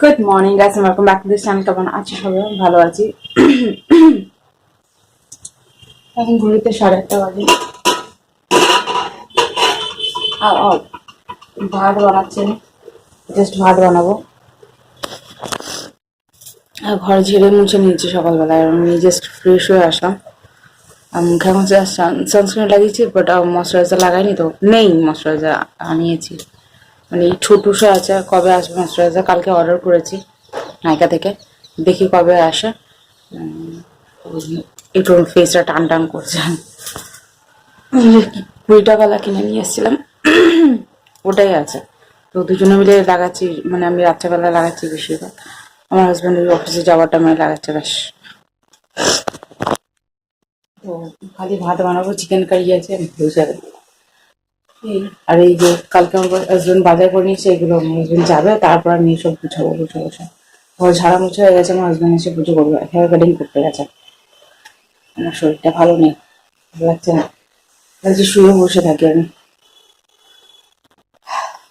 Good morning guys welcome back to this channel কেমন আছো সবাই? ভালো আছি। এখন ঘুরিতে সাড়ে আটটা বাজে। ভাত বানাচ্ছি জাস্ট ভাত বানাবো। আর ঘর ঝেড়ে মুছে নিয়েছি সকালবেলায় আমি জাস্ট ফ্রেশ হয়ে আসলাম। মুখে এখন সানস্ক্রিন লাগিয়েছি বাট ময়শ্চারাইজার লাগাইনি তো। নেই ময়শ্চারাইজার আনিয়েছি। মানে এই ছোটুসে আছে কবে আসবে ময়শ্চারাইজার কালকে অর্ডার করেছি নাইকা থেকে। দেখি কবে আসে। একটু ফেসটা টান টান করছে। কুড়ি টাকালা কিনে নিয়ে এসেছিলাম। ওটাই আছে। তো দুজনে মিলে লাগাচ্ছি মানে আমি রাত্রেবেলা লাগাচ্ছি বেশিরভাগ। আমার হাজব্যান্ড ওই অফিসে যাওয়ার টাইমে লাগাচ্ছে ব্যাস। তো খালি ভাত বানাবো চিকেন কারি আছে এই, আর এই যে কালকে আমার হাজবেন্ড বাজার করে নিয়েছে, এগুলো হাজবেন্ড যাবে, তারপর আমি সব গুছাবো বসে বসে ঘর ঝাড়া মুছা হয়ে গেছে, আমার হাজবেন্ড এসে পুজো করবে। হেয়ার কাটিং করতে গেছে। আমার শরীরটা ভালো নেই, ভালো লাগছে না। যে শুয়ে বসে থাকি আমি।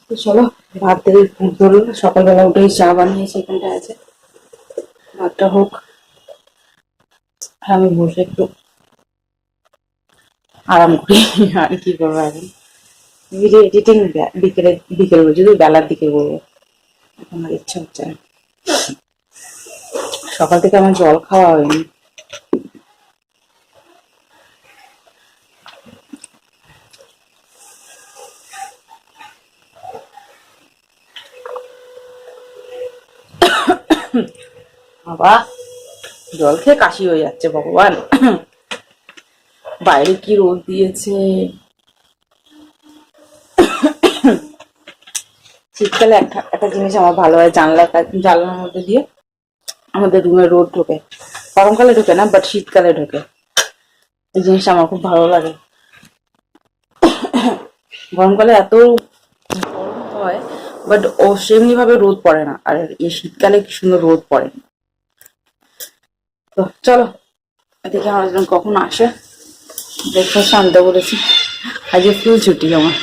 তো চলো, ভাত থেকে ফুট ধরলো সকালবেলা উঠেই চা বানিয়েছি এখানটা আছে। ভাতটা হোক। আমি বসে একটু আরাম করি, আর কি করব এখন? ভিডিও এডিটিং বিকেলে, বিকেল যদি বেলার দিকে করব আমার ইচ্ছা হচ্ছে না। সকাল থেকে আমার জল খাওয়া হয়নি। বাবা, জল খেয়ে কাশি হয়ে যাচ্ছে ভগবান। বাইরে কি রোদ দিয়েছে? শীতকালে একটা একটা জিনিস আমার ভালো হয়, জানলা জানলার মধ্যে দিয়ে আমাদের রুমে রোদ ঢোকে। গরমকালে ঢোকে না বাট শীতকালে ঢোকে। এই জিনিসটা আমার খুব ভালো লাগে। গরমকালে এত গরম হয় বাট ও সেমনি ভাবে রোদ পড়ে না। আর এই শীতকালে কি সুন্দর রোদ পড়ে। তো চলো, এদিকে আমার কখন আসে? ব্রেকফাস্ট আনতে বলেছি। আজকে ফুল ছুটি আমার।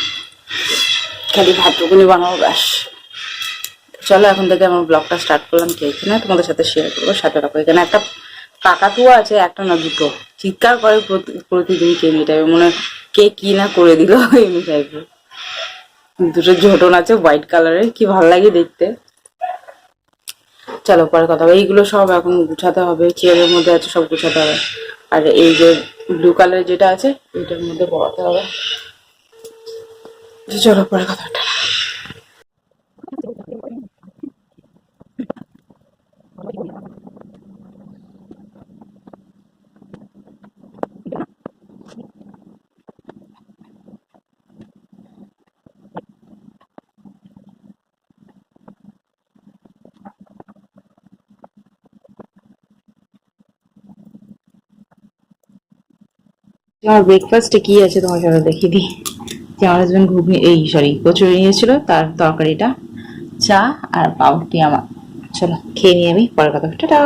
খালি ভাতটুকুনি বানাবো ব্যাস। চলো, এখন থেকে আমার ব্লগটা স্টার্ট করলাম কে এখানে, তোমাদের সাথে শেয়ার করব, সাথে রাখো। এখানে একটা কাকাতুয়া আছে, একটা না দুটো। চিৎকার করে প্রতি- প্রতিদিন কে টাইপের মনে হয় কে কি না করে দিল এমনি টাইপের দুটো ঝোটন আছে হোয়াইট কালারের কি ভালো লাগে দেখতে। চলো, পরে কথা হবে। এইগুলো সব এখন গুছাতে হবে চেয়ারের মধ্যে আছে, সব গুছাতে হবে। আর এই যে ব্লু কালারের যেটা আছে এটার মধ্যে পড়াতে হবে। চলো পরে কথা হবে। আমার ব্রেকফাস্টে কি আছে তোমার সাথে দেখিয়ে দিই যে আমার হাজব্যান্ড ঘুগনি এই সরি কচুরি নিয়েছিল, তার তরকারিটা, চা আর পাউটি আমার। চলো, খেয়ে নিয়ে আমি পরে কথা টাটা!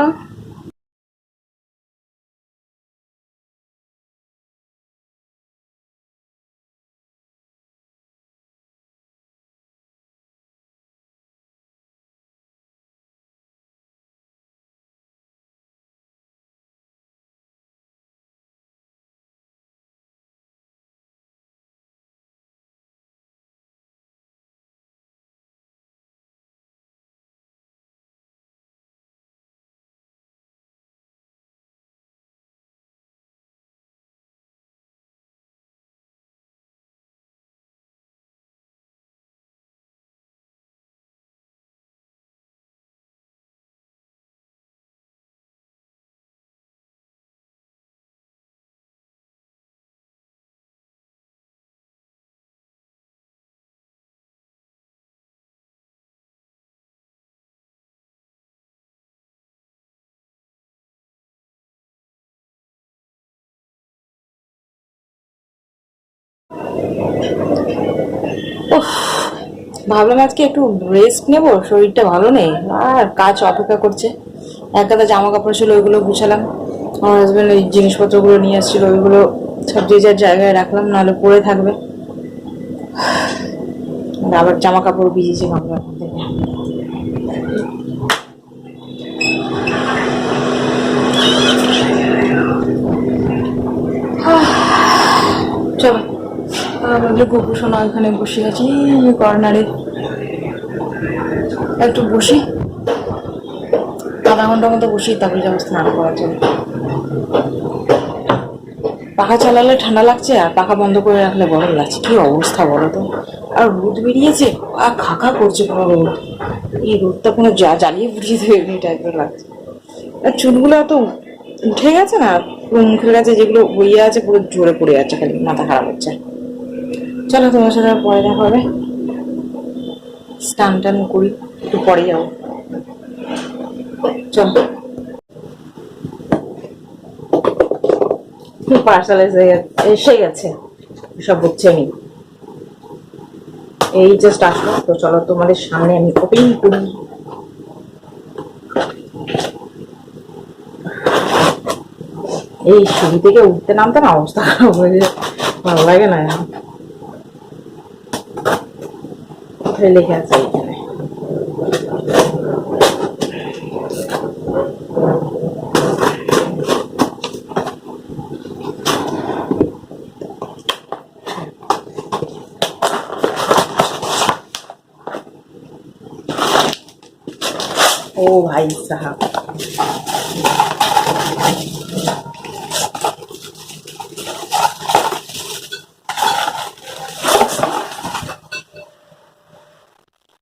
ভাবলাম আজকে একটু রেস্ট নেব, শরীরটা ভালো নেই। আর কাজ অপেক্ষা করছে। এক গাদা জামা কাপড় ছিল, ওইগুলো গুছালাম। আমার হাজবেন্ড ওই জিনিসপত্রগুলো নিয়ে এসেছিল, ওইগুলো সব যে যার জায়গায় রাখলাম, নাহলে পড়ে থাকবে। আবার জামা কাপড় ভিজিয়েছি ভাবলাম। থেকে যে গোপুসোনা এখানে বসে আছি কর্নারে। একটু বসি। আধা ঘণ্টার মতো বসি, তারপরে যাব স্নান করার জন্য। পাখা চালালে ঠান্ডা লাগছে, আর পাখা বন্ধ করে রাখলে গরম লাগছে। কি অবস্থা বলো তো? আর রোদ বেরিয়েছে, আর খাখা করছে পুরো রোদ। এই রোদটা কোনো যা জ্বালিয়ে পুড়িয়ে দেবে এমনি টাইপের লাগছে। আর চুলগুলো এত উঠে গেছে না, পুরো মুখের কাছে যেগুলো বইয়ে আছে, পুরো জোরে পড়ে যাচ্ছে খালি, মাথা খারাপ হচ্ছে। চলো, তোমার সাথে পরে দেখা হবে। স্নান টান করি, একটু পরে যাব। চলো। পার্সেল এসে গেছে। সব হচ্ছে আমি এই জাস্ট আসলো, তো চলো তোমাদের সামনে আমি ওপেন করি। এই সিঁড়ি থেকে উঠতে নামতে না অবস্থা খারাপ হয়ে যায়। ভালো লাগে না 推了一下这一台。哦，不好意思哈。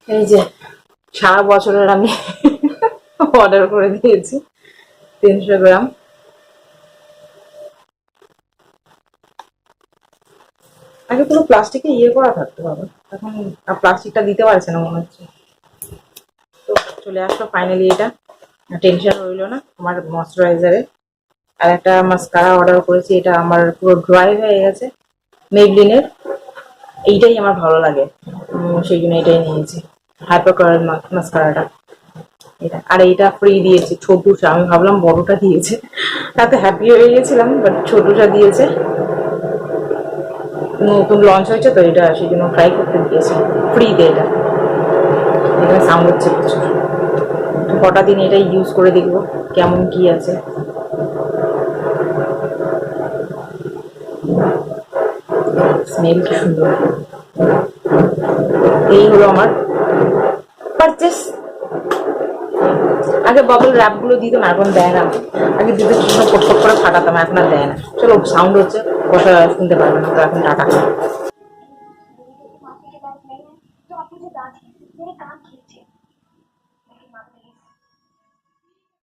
এই যে সারা বছরের আমি অর্ডার করে দিয়েছি তিনশো গ্রাম। আগে পুরো প্লাস্টিকে ইয়ে করা থাকতো বাবা। এখন প্লাস্টিকটা দিতে পারছে না মনে হচ্ছে। তো চলে আসলো ফাইনালি এটা। টেনশন রইল না আমার ময়শ্চারাইজারে আর একটা মাস্কারা অর্ডার করেছি, এটা আমার পুরো ড্রাই হয়ে গেছে। মেবলিনের এইটাই আমার ভালো লাগে। সেই জন্য এটাই নিয়েছি। হাইপার মাস্কারাটা এটা আর এইটা ফ্রি দিয়েছে ছোটুটা আমি ভাবলাম বড়টা দিয়েছে। তাতে হ্যাপি হয়ে গেছিলাম বাট ছোটুটা দিয়েছে। নতুন লঞ্চ হয়েছে, তো এটা সেই জন্য ট্রাই করতে দিয়েছে। ফ্রিতে এটা। এখানে সাউন্ড হচ্ছে প্রচুর। কটা দিন এটা ইউজ করে দেখব, কেমন কি আছে। স্মেল কি সুন্দর। এই হলো আমার পারচেস আগে বাবল র্যাপগুলো দিত না এখন দেয় না। আগে দিতে কি পট পট করে ফাটাতাম, এখন আর দেয় না। চলো সাউন্ড হচ্ছে কথা শুনতে পারবে না, তো এখন টাটা।